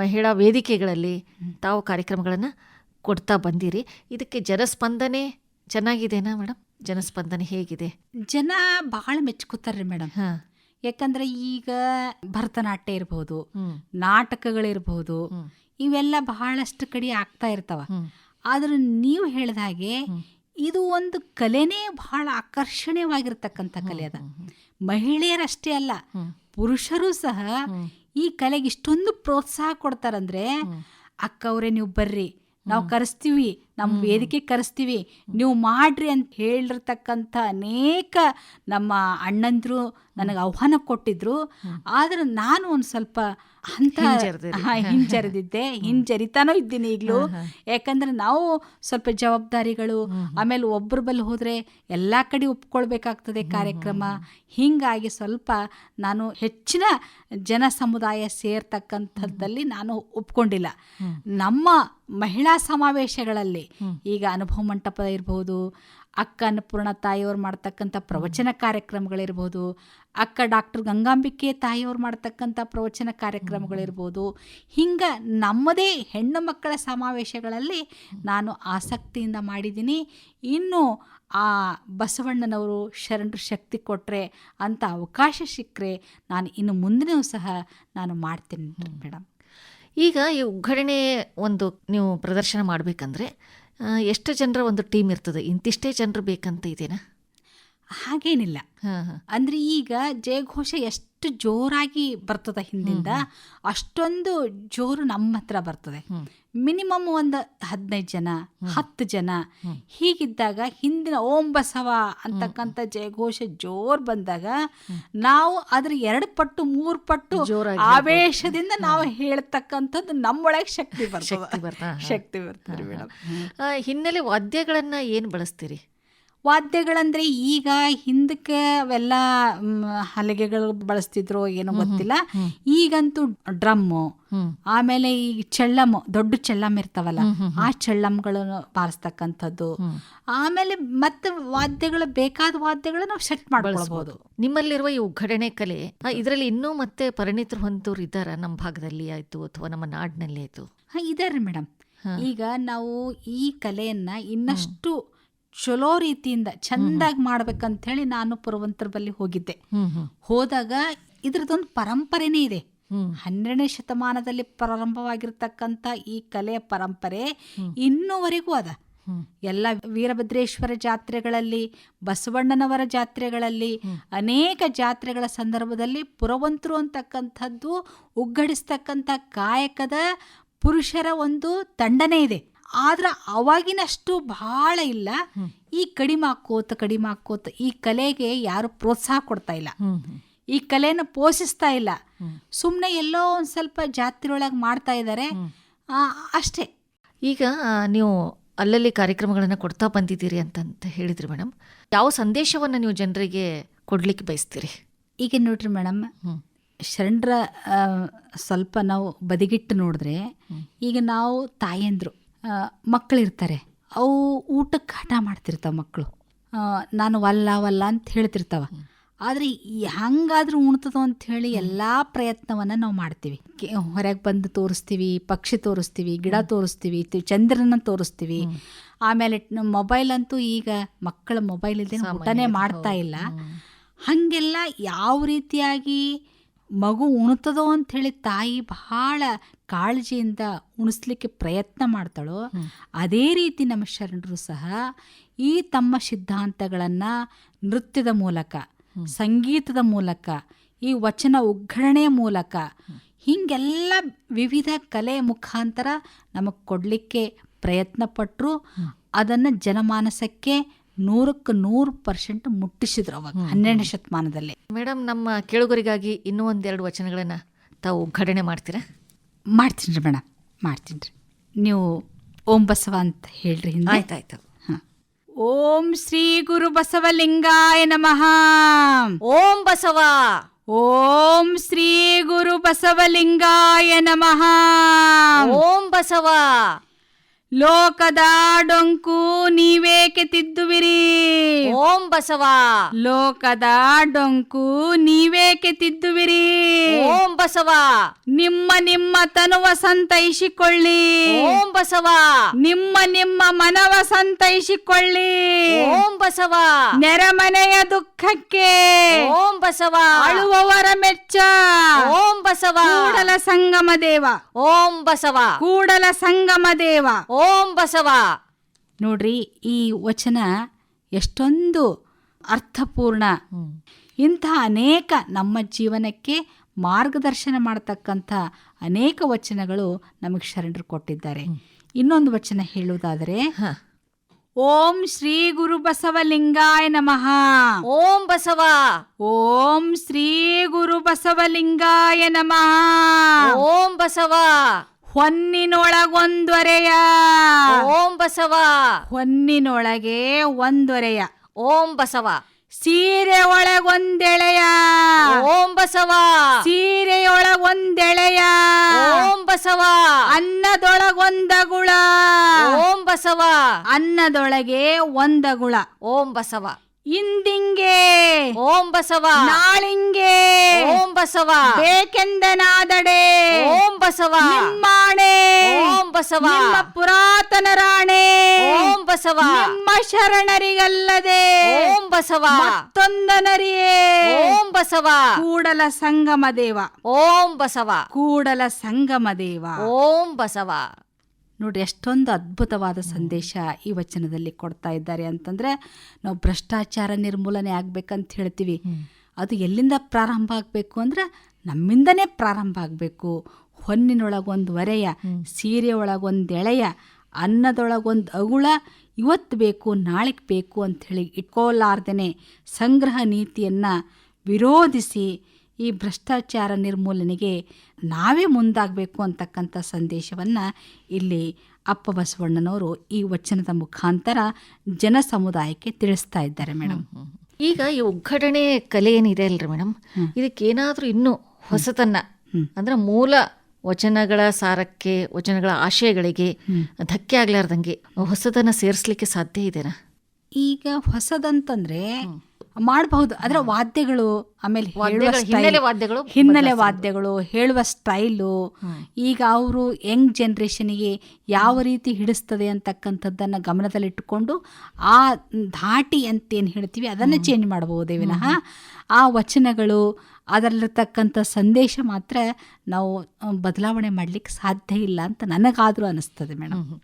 ಮಹಿಳಾ ವೇದಿಕೆಗಳಲ್ಲಿ ತಾವು ಕಾರ್ಯಕ್ರಮಗಳನ್ನು ಕೊಡ್ತಾ ಬಂದಿರಿ. ಇದಕ್ಕೆ ಜನಸ್ಪಂದನೆ ಚೆನ್ನಾಗಿದೆನಾ ಮೇಡಮ್ ಜನಸ್ಪಂದನೆ ಹೇಗಿದೆ? ಜನ ಬಹಳ ಮೆಚ್ಕೋತಾರ್ರಿ ಮೇಡಮ್ ಹಾಂ. ಯಾಕಂದ್ರೆ ಈಗ ಭರತನಾಟ್ಯ ಇರಬಹುದು ನಾಟಕಗಳಿರಬಹುದು ಇವೆಲ್ಲ ಬಹಳಷ್ಟು ಕಡೆ ಆಗ್ತಾ ಇರ್ತಾವ. ಆದ್ರೆ ನೀವು ಹೇಳಿದ ಹಾಗೆ ಇದು ಒಂದು ಕಲೆನೇ ಬಹಳ ಆಕರ್ಷಣೀಯವಾಗಿರ್ತಕ್ಕಂಥ ಕಲೆ ಅದ. ಮಹಿಳೆಯರಷ್ಟೇ ಅಲ್ಲ ಪುರುಷರು ಸಹ ಈ ಕಲೆಗೆ ಇಷ್ಟೊಂದು ಪ್ರೋತ್ಸಾಹ ಕೊಡ್ತಾರಂದ್ರೆ ಅಕ್ಕ ಅವರೇ ನೀವು ಬರ್ರಿ ನಾವು ಕರೆಸ್ತೀವಿ ನಮ್ಮ ವೇದಿಕೆ ಕರೆಸ್ತೀವಿ. ನೀವು ಮಾಡ್ರಿ ಅಂತ ಹೇಳಿರ್ತಕ್ಕಂಥ ಅನೇಕ ನಮ್ಮ ಅಣ್ಣಂದ್ರು ನನಗೆ ಆಹ್ವಾನ ಕೊಟ್ಟಿದ್ರು. ಆದ್ರೆ ನಾನು ಒಂದು ಸ್ವಲ್ಪ ಅಂತ ಹಿಂಜರಿದಿದ್ದೆ. ಹಿಂಜರಿತಾನೂ ಇದ್ದೀನಿ ಈಗಲೂ. ಯಾಕಂದ್ರೆ ನಾವು ಸ್ವಲ್ಪ ಜವಾಬ್ದಾರಿಗಳು ಆಮೇಲೆ ಒಬ್ಬರ ಬಲ್ಲಿ ಹೋದ್ರೆ ಎಲ್ಲಾ ಕಡೆ ಒಪ್ಕೊಳ್ಬೇಕಾಗ್ತದೆ ಕಾರ್ಯಕ್ರಮ. ಹಿಂಗಾಗಿ ಸ್ವಲ್ಪ ನಾನು ಹೆಚ್ಚಿನ ಜನ ಸಮುದಾಯ ಸೇರ್ತಕ್ಕಂಥದ್ದಲ್ಲಿ ನಾನು ಒಪ್ಕೊಂಡಿಲ್ಲ. ನಮ್ಮ ಮಹಿಳಾ ಸಮಾವೇಶಗಳಲ್ಲಿ ಈಗ ಅನುಭವ ಮಂಟಪ ಇರ್ಬೋದು ಅಕ್ಕ ಅನ್ನಪೂರ್ಣ ತಾಯಿಯವ್ರು ಮಾಡ್ತಕ್ಕಂಥ ಪ್ರವಚನ ಕಾರ್ಯಕ್ರಮಗಳಿರ್ಬೋದು ಅಕ್ಕ ಡಾಕ್ಟರ್ ಗಂಗಾಂಬಿಕೆ ತಾಯಿಯವ್ರು ಮಾಡ್ತಕ್ಕಂಥ ಪ್ರವಚನ ಕಾರ್ಯಕ್ರಮಗಳಿರ್ಬೋದು. ಹಿಂಗೆ ನಮ್ಮದೇ ಹೆಣ್ಣು ಮಕ್ಕಳ ಸಮಾವೇಶಗಳಲ್ಲಿ ನಾನು ಆಸಕ್ತಿಯಿಂದ ಮಾಡಿದ್ದೀನಿ. ಇನ್ನು ಆ ಬಸವಣ್ಣನವರು ಶರಣರು ಶಕ್ತಿ ಕೊಟ್ಟರೆ ಅಂತ ಅವಕಾಶ ಸಿಕ್ಕರೆ ನಾನು ಇನ್ನು ಮುಂದಿನೂ ಸಹ ನಾನು ಮಾಡ್ತೀನಿ ಮೇಡಮ್. ಈಗ ಈ ಉಗ್ಗರಣೆ ಒಂದು ನೀವು ಪ್ರದರ್ಶನ ಮಾಡಬೇಕಂದ್ರೆ ಎಷ್ಟು ಜನರ ಒಂದು ಟೀಮ್ ಇರ್ತದೆ? ಇಂತಿಷ್ಟೇ ಜನರು ಬೇಕಂತ ಇದೆನಾ? ಹಾಗೇನಿಲ್ಲ. ಅಂದ್ರೆ ಈಗ ಜಯಘೋಷ ಎಷ್ಟು ಜೋರಾಗಿ ಬರ್ತದ ಹಿಂದಿಂದ ಅಷ್ಟೊಂದು ಜೋರು ನಮ್ಮ ಹತ್ರ ಬರ್ತದೆ. ಮಿನಿಮಮ್ ಒಂದು ಹದಿನೈದು ಜನ ಹತ್ತು ಜನ ಹೀಗಿದ್ದಾಗ ಹಿಂದಿನ ಓಂ ಬಸವ ಅಂತಕ್ಕಂಥ ಜಯಘೋಷ ಜೋರ್ ಬಂದಾಗ ನಾವು ಅದ್ರ ಎರಡು ಪಟ್ಟು ಮೂರು ಪಟ್ಟು ಆವೇಶದಿಂದ ನಾವು ಹೇಳ್ತಕ್ಕಂಥದ್ದು ನಮ್ಮೊಳಗೆ ಶಕ್ತಿ ಬರ್ತದೆ. ಶಕ್ತಿ ಬರ್ತದೆ. ಹಿನ್ನೆಲೆ ವಾದ್ಯಗಳನ್ನ ಏನು ಬಳಸ್ತೀರಿ? ವಾದ್ಯಗಳಂದ್ರೆ ಈಗ ಹಿಂದಕ್ಕೆ ಅವೆಲ್ಲ ಹಲಗೆಗಳು ಬಳಸ್ತಿದ್ರು ಏನೋ ಗೊತ್ತಿಲ್ಲ. ಈಗಂತೂ ಡ್ರಮ್ಮು ಆಮೇಲೆ ಈ ಚೆಳ್ಳಮ್ ದೊಡ್ಡ ಚೆಳ್ಳಮ್ ಇರ್ತಾವಲ್ಲ ಆ ಚೆಳ್ಳಮ್ಗಳನ್ನು ಬಾರಿಸ್ತಕ್ಕಂಥದ್ದು. ಆಮೇಲೆ ಮತ್ತೆ ವಾದ್ಯಗಳು ಬೇಕಾದ ವಾದ್ಯಗಳು ನಾವು ಸೆಟ್ ಮಾಡ್ಕೊಳ್ಬಹುದು ನಿಮ್ಮಲ್ಲಿರುವ ಈ ಉಗ್ಗರಣೆ ಕಲೆ ಇದರಲ್ಲಿ ಇನ್ನೂ ಮತ್ತೆ ಪರಿಣಿತರು ಹೊಂದೋರು ಇದ್ದಾರ? ನಮ್ಮ ಭಾಗದಲ್ಲಿ ಆಯ್ತು ಅಥವಾ ನಮ್ಮ ನಾಡಿನಲ್ಲಿ ಆಯ್ತು? ಹಾ ಇದಾರೆ ಮೇಡಮ್ ಈಗ ನಾವು ಈ ಕಲೆಯನ್ನ ಇನ್ನಷ್ಟು ಚಲೋ ರೀತಿಯಿಂದ ಚಂದಾಗಿ ಮಾಡ್ಬೇಕಂತ ಹೇಳಿ ನಾನು ಪುರವಂತರ ಬಲ್ಲಿ ಹೋಗಿದ್ದೆ. ಹೋದಾಗ ಇದ್ರದ್ದೊಂದು ಪರಂಪರೆನೇ ಇದೆ. ಹನ್ನೆರಡನೇ ಶತಮಾನದಲ್ಲಿ ಪ್ರಾರಂಭವಾಗಿರ್ತಕ್ಕಂಥ ಈ ಕಲೆಯ ಪರಂಪರೆ ಇನ್ನೂವರೆಗೂ ಅದ. ಎಲ್ಲ ವೀರಭದ್ರೇಶ್ವರ ಜಾತ್ರೆಗಳಲ್ಲಿ ಬಸವಣ್ಣನವರ ಜಾತ್ರೆಗಳಲ್ಲಿ ಅನೇಕ ಜಾತ್ರೆಗಳ ಸಂದರ್ಭದಲ್ಲಿ ಪುರವಂತರು ಅಂತಕ್ಕಂಥದ್ದು ಉಗ್ಗಡಿಸ್ತಕ್ಕಂಥ ಕಾಯಕದ ಪುರುಷರ ಒಂದು ತಂಡನೇ ಇದೆ. ಆದ್ರೆ ಅವಾಗಿನಷ್ಟು ಬಹಳ ಇಲ್ಲ. ಈ ಕಡಿಮೆ ಆಕೋತ ಕಡಿಮೆ ಆಕೋತ ಈ ಕಲೆಗೆ ಯಾರು ಪ್ರೋತ್ಸಾಹ ಕೊಡ್ತಾ ಇಲ್ಲ. ಈ ಕಲೆನ ಪೋಷಿಸ್ತಾ ಇಲ್ಲ. ಸುಮ್ಮನೆ ಎಲ್ಲೋ ಒಂದು ಸ್ವಲ್ಪ ಜಾತ್ರೆಯೊಳಗೆ ಮಾಡ್ತಾ ಇದ್ದಾರೆ ಅಷ್ಟೇ. ಈಗ ನೀವು ಅಲ್ಲಲ್ಲಿ ಕಾರ್ಯಕ್ರಮಗಳನ್ನು ಕೊಡ್ತಾ ಬಂದಿದ್ದೀರಿ ಅಂತಂತ ಹೇಳಿದ್ರಿ ಮೇಡಮ್ ಯಾವ ಸಂದೇಶವನ್ನು ನೀವು ಜನರಿಗೆ ಕೊಡ್ಲಿಕ್ಕೆ ಬಯಸ್ತೀರಿ? ಈಗ ನೋಡ್ರಿ ಮೇಡಮ್. ಶರಣರ ಸ್ವಲ್ಪ ನಾವು ಬದಿಗಿಟ್ಟು ನೋಡಿದ್ರೆ ಈಗ ನಾವು ತಾಯಂದ್ರು. ಮಕ್ಕಳಿರ್ತಾರೆ. ಅವು ಊಟಕ್ಕೆ ಹಠ ಮಾಡ್ತಿರ್ತಾವ ಮಕ್ಕಳು. ನಾನು ವಲ್ಲ ವಲ್ಲ ಅಂತ ಹೇಳ್ತಿರ್ತಾವ. ಆದರೆ ಹಂಗಾದ್ರೂ ಉಣ್ತದೋ ಅಂತ ಹೇಳಿ ಎಲ್ಲ ಪ್ರಯತ್ನವನ್ನು ನಾವು ಮಾಡ್ತೀವಿ. ಹೊರಗೆ ಬಂದು ತೋರಿಸ್ತೀವಿ ಪಕ್ಷಿ ತೋರಿಸ್ತೀವಿ ಗಿಡ ತೋರಿಸ್ತೀವಿ ಚಂದ್ರನ ತೋರಿಸ್ತೀವಿ. ಆಮೇಲೆ ಮೊಬೈಲ್ ಅಂತೂ ಈಗ ಮಕ್ಕಳ ಮೊಬೈಲ್ ಇಲ್ಲದೆ ಊಟನೇ ಮಾಡ್ತಾ ಇಲ್ಲ. ಹಾಗೆಲ್ಲ ಯಾವ ರೀತಿಯಾಗಿ ಮಗು ಉಣ್ತದೋ ಅಂಥೇಳಿ ತಾಯಿ ಬಹಳ ಕಾಳಜಿಯಿಂದ ಉಣಿಸ್ಲಿಕ್ಕೆ ಪ್ರಯತ್ನ ಮಾಡ್ತಾಳೋ ಅದೇ ರೀತಿ ನಮ್ಮ ಶರಣರು ಸಹ ಈ ತಮ್ಮ ಸಿದ್ಧಾಂತಗಳನ್ನು ನೃತ್ಯದ ಮೂಲಕ ಸಂಗೀತದ ಮೂಲಕ ಈ ವಚನ ಉಗ್ಗರಣೆಯ ಮೂಲಕ ಹೀಗೆಲ್ಲ ವಿವಿಧ ಕಲೆ ಮುಖಾಂತರ ನಮಗೆ ಕೊಡಲಿಕ್ಕೆ ಪ್ರಯತ್ನ ಪಟ್ಟರು ಅದನ್ನು ಜನಮಾನಸಕ್ಕೆ ನೂರಕ್ಕೆ ನೂರು ಪರ್ಸೆಂಟ್ ಮುಟ್ಟಿಸಿದ್ರು ಅವಾಗ ಹನ್ನೆರಡನೇ ಶತಮಾನದಲ್ಲಿ. ಮೇಡಮ್ ನಮ್ಮ ಕೇಳುಗರಿಗಾಗಿ ಇನ್ನೂ ಒಂದೆರಡು ವಚನಗಳನ್ನು ತಾವು ಉದ್ಘಾಟನೆ ಮಾಡ್ತೀರಾ? ಮಾಡ್ತೀನಿ ರೀ ಮೇಡಮ್ ಮಾಡ್ತೀನಿ ರೀ ನೀವು ಓಂ ಬಸವ ಅಂತ ಹೇಳ್ರಿ ಹಿಂದೆ? ಆಯ್ತಾಯ್ತು. ಓಂ ಶ್ರೀ ಗುರು ಬಸವಲಿಂಗಾಯ ನಮಃ. ಓಂ ಬಸವ! ಓಂ ಶ್ರೀ ಗುರು ಬಸವಲಿಂಗಾಯ ನಮಃ. ಓಂ ಬಸವ! ಲೋಕದ ಡೊಂಕು ನೀವೇಕೆ ತಿದ್ದುವಿರಿ? ಓಂ ಬಸವ. ಲೋಕದ ಡೊಂಕು ನೀವೇಕೆ ತಿದ್ದುವಿರಿ? ಓಂ ಬಸವ. ನಿಮ್ಮ ನಿಮ್ಮ ತನುವ ಸಂತೈಸಿಕೊಳ್ಳಿ. ಓಂ ಬಸವ. ನಿಮ್ಮ ನಿಮ್ಮ ಮನವ ಸಂತೈಸಿಕೊಳ್ಳಿ. ಓಂ ಬಸವ. ನೆರೆಮನೆಯ ದುಃಖಕ್ಕೆ ಓಂ ಬಸವ. ಅಳುವವರ ಮೆಚ್ಚ. ಓಂ ಬಸವ. ಕೂಡಲ ಸಂಗಮ ದೇವ. ಓಂ ಬಸವ. ಕೂಡಲ ಸಂಗಮ ದೇವ. ಓಂ ಬಸವ. ನೋಡ್ರಿ ಈ ವಚನ ಎಷ್ಟೊಂದು ಅರ್ಥಪೂರ್ಣ. ಇಂತಹ ಅನೇಕ ನಮ್ಮ ಜೀವನಕ್ಕೆ ಮಾರ್ಗದರ್ಶನ ಮಾಡತಕ್ಕಂಥ ಅನೇಕ ವಚನಗಳು ನಮಗೆ ಶರಣರು ಕೊಟ್ಟಿದ್ದಾರೆ. ಇನ್ನೊಂದು ವಚನ ಹೇಳುವುದಾದರೆ. ಓಂ ಶ್ರೀ ಗುರು ಬಸವಲಿಂಗಾಯ ನಮಃ. ಓಂ ಬಸವ. ಓಂ ಶ್ರೀ ಗುರು ಬಸವಲಿಂಗಾಯ ನಮಃ. ಓಂ ಬಸವ. ಹೊನ್ನಿನೊಳಗೊಂದೊರೆಯ ಓಂ ಬಸವ. ಹೊನ್ನಿನೊಳಗೆ ಒಂದೊರೆಯ ಓಂ ಬಸವ. ಸೀರೆ ಒಳಗೊಂದೆಳೆಯ ಓಂ ಬಸವ. ಸೀರೆಯೊಳಗೊಂದೆಳೆಯ. ಓಂ ಬಸವ. ಅನ್ನದೊಳಗೊಂದಗುಳ. ಓಂ ಬಸವ. ಅನ್ನದೊಳಗೆ ಒಂದಗುಳ. ಓಂ ಬಸವ. ಇಂದಿಂಗೆ. ಓಂ ಬಸವ. ನಾಳಿಂಗೆ. ಓಂ ಬಸವ. ಬೇಕೆಂದನಾದಡೆ. ಓಂ ಬಸವ. ನಿಮ್ಮಾಣೆ. ಓಂ ಬಸವ. ನಿಮ್ಮ ಪುರಾತನ ರಾಣೆ. ಓಂ ಬಸವ. ನಿಮ್ಮ ಶರಣರಿಗಲ್ಲದೆ. ಓಂ ಬಸವ. ಮತ್ತೊಂದನರಿಯೇ. ಓಂ ಬಸವ. ಕೂಡಲ ಸಂಗಮ ದೇವ. ಓಂ ಬಸವ. ಕೂಡಲ ಸಂಗಮ ದೇವ. ಓಂ ಬಸವ. ನೋಡಿ ಎಷ್ಟೊಂದು ಅದ್ಭುತವಾದ ಸಂದೇಶ ಈ ವಚನದಲ್ಲಿ ಕೊಡ್ತಾ ಇದ್ದಾರೆ ಅಂತಂದ್ರೆ ನಾವು ಭ್ರಷ್ಟಾಚಾರ ನಿರ್ಮೂಲನೆ ಆಗ್ಬೇಕಂತ ಹೇಳ್ತೀವಿ. ಅದು ಎಲ್ಲಿಂದ ಪ್ರಾರಂಭ ಆಗಬೇಕು ಅಂದ್ರೆ ನಮ್ಮಿಂದನೇ ಪ್ರಾರಂಭ ಆಗಬೇಕು. ಹೊನ್ನಿನೊಳಗೊಂದು ಒರೆಯ ಸೀರೆ ಒಳಗೊಂದು ಎಳೆಯ ಅನ್ನದೊಳಗೊಂದು ಅಗುಳ ಇವತ್ತು ಬೇಕು ನಾಳೆಗೆ ಬೇಕು ಅಂಥೇಳಿ ಇಟ್ಕೋಲಾರ್ದೇ ಸಂಗ್ರಹ ನೀತಿಯನ್ನು ವಿರೋಧಿಸಿ ಈ ಭ್ರಷ್ಟಾಚಾರ ನಿರ್ಮೂಲನೆಗೆ ನಾವೇ ಮುಂದಾಗಬೇಕು ಅಂತಕ್ಕಂಥ ಸಂದೇಶವನ್ನು ಇಲ್ಲಿ ಅಪ್ಪ ಬಸವಣ್ಣನವರು ಈ ವಚನದ ಮುಖಾಂತರ ಜನ ಸಮುದಾಯಕ್ಕೆ ತಿಳಿಸ್ತಾ ಇದ್ದಾರೆ ಮೇಡಮ್ ಈಗ ಈ ಒಗ್ಗಡಣೆ ಕಲೆ ಏನಿದೆ ಅಲ್ರಿ ಮೇಡಮ್ ಇದಕ್ಕೇನಾದರೂ ಇನ್ನೂ ಹೊಸತನ್ನ ಅಂದ್ರೆ ಮೂಲ ವಚನಗಳ ಸಾರಕ್ಕೆ ವಚನಗಳ ಆಶಯಗಳಿಗೆ ಧಕ್ಕೆ ಆಗ್ಲಾರ್ದಂಗೆ ಹೊಸದನ್ನು ಸೇರಿಸ್ಲಿಕ್ಕೆ ಸಾಧ್ಯ ಇದೆನಾ? ಈಗ ಹೊಸದಂತಂದ್ರೆ ಮಾಡಬಹುದು. ಅದರ ವಾದ್ಯಗಳು ಆಮೇಲೆ ಹಿನ್ನೆಲೆ ವಾದ್ಯಗಳು ಹಿನ್ನೆಲೆ ವಾದ್ಯಗಳು ಹೇಳುವ ಸ್ಟೈಲು ಈಗ ಅವರು ಯಂಗ್ ಜನ್ರೇಷನ್ಗೆ ಯಾವ ರೀತಿ ಹಿಡಿಸ್ತದೆ ಅಂತಕ್ಕಂಥದ್ದನ್ನು ಗಮನದಲ್ಲಿಟ್ಟುಕೊಂಡು ಆ ಧಾಟಿ ಅಂತ ಏನು ಹೇಳ್ತೀವಿ ಅದನ್ನು ಚೇಂಜ್ ಮಾಡಬಹುದೇ ವಿನಃ. ಆ ವಚನಗಳು ಅದರಲ್ಲಿರ್ತಕ್ಕಂಥ ಸಂದೇಶ ಮಾತ್ರ ನಾವು ಬದಲಾವಣೆ ಮಾಡಲಿಕ್ಕೆ ಸಾಧ್ಯ ಇಲ್ಲ ಅಂತ ನನಗಾದರೂ ಅನಿಸ್ತದೆ ಮೇಡಮ್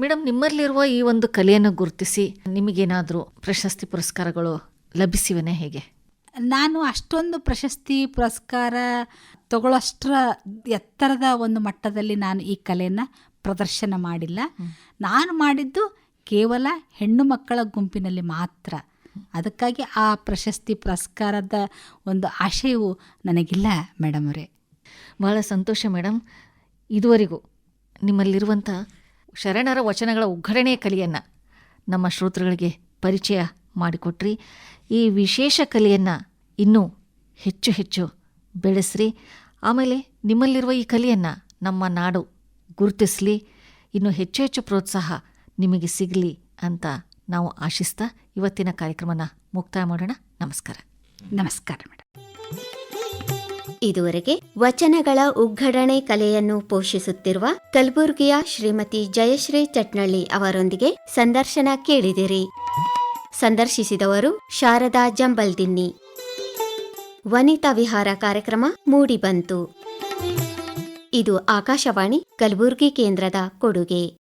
ಮೇಡಮ್ ನಿಮ್ಮಲ್ಲಿರುವ ಈ ಒಂದು ಕಲೆಯನ್ನು ಗುರುತಿಸಿ ನಿಮಗೇನಾದರೂ ಪ್ರಶಸ್ತಿ ಪುರಸ್ಕಾರಗಳು ಲಭಿಸಿವನೇ ಹೇಗೆ? ನಾನು ಅಷ್ಟೊಂದು ಪ್ರಶಸ್ತಿ ಪುರಸ್ಕಾರ ತಗೊಳ್ಳೋಷ್ಟರ ಎತ್ತರದ ಒಂದು ಮಟ್ಟದಲ್ಲಿ ನಾನು ಈ ಕಲೆಯನ್ನು ಪ್ರದರ್ಶನ ಮಾಡಿಲ್ಲ. ನಾನು ಮಾಡಿದ್ದು ಕೇವಲ ಹೆಣ್ಣು ಮಕ್ಕಳ ಗುಂಪಿನಲ್ಲಿ ಮಾತ್ರ. ಅದಕ್ಕಾಗಿ ಆ ಪ್ರಶಸ್ತಿ ಪುರಸ್ಕಾರದ ಒಂದು ಆಶಯವು ನನಗಿಲ್ಲ ಮೇಡಮ್ ಅವರೇ. ಬಹಳ ಸಂತೋಷ ಮೇಡಮ್ ಇದುವರೆಗೂ ನಿಮ್ಮಲ್ಲಿರುವಂಥ ಶರಣರ ವಚನಗಳ ಉಗ್ಗರಣೆಯ ಕಲಿಯನ್ನು ನಮ್ಮ ಶ್ರೋತೃಗಳಿಗೆ ಪರಿಚಯ ಮಾಡಿಕೊಟ್ರಿ. ಈ ವಿಶೇಷ ಕಲೆಯನ್ನು ಇನ್ನೂ ಹೆಚ್ಚು ಹೆಚ್ಚು ಬೆಳೆಸ್ರಿ. ಆಮೇಲೆ ನಿಮ್ಮಲ್ಲಿರುವ ಈ ಕಲೆಯನ್ನು ನಮ್ಮ ನಾಡು ಗುರುತಿಸಲಿ. ಇನ್ನೂ ಹೆಚ್ಚು ಹೆಚ್ಚು ಪ್ರೋತ್ಸಾಹ ನಿಮಗೆ ಸಿಗಲಿ ಅಂತ ನಾವು ಆಶಿಸ್ತಾ ಇವತ್ತಿನ ಕಾರ್ಯಕ್ರಮನ ಮುಕ್ತಾಯ ಮಾಡೋಣ. ನಮಸ್ಕಾರ. ನಮಸ್ಕಾರ ಮೇಡಮ್ ಇದುವರೆಗೆ ವಚನಗಳ ಉಗ್ಗಡಣೆ ಕಲೆಯನ್ನು ಪೋಷಿಸುತ್ತಿರುವ ಕಲಬುರ್ಗಿಯ ಶ್ರೀಮತಿ ಜಯಶ್ರೀ ಚಟ್ನಳ್ಳಿ ಅವರೊಂದಿಗೆ ಸಂದರ್ಶನ ಕೇಳಿದಿರಿ. ಸಂದರ್ಶಿಸಿದವರು ಶಾರದಾ ಜಂಬಲ್ದಿನ್ನಿ. ವನಿತಾ ವಿಹಾರ ಕಾರ್ಯಕ್ರಮ ಮೂಡಿಬಂತು. ಇದು ಆಕಾಶವಾಣಿ ಕಲಬುರ್ಗಿ ಕೇಂದ್ರದ ಕೊಡುಗೆ.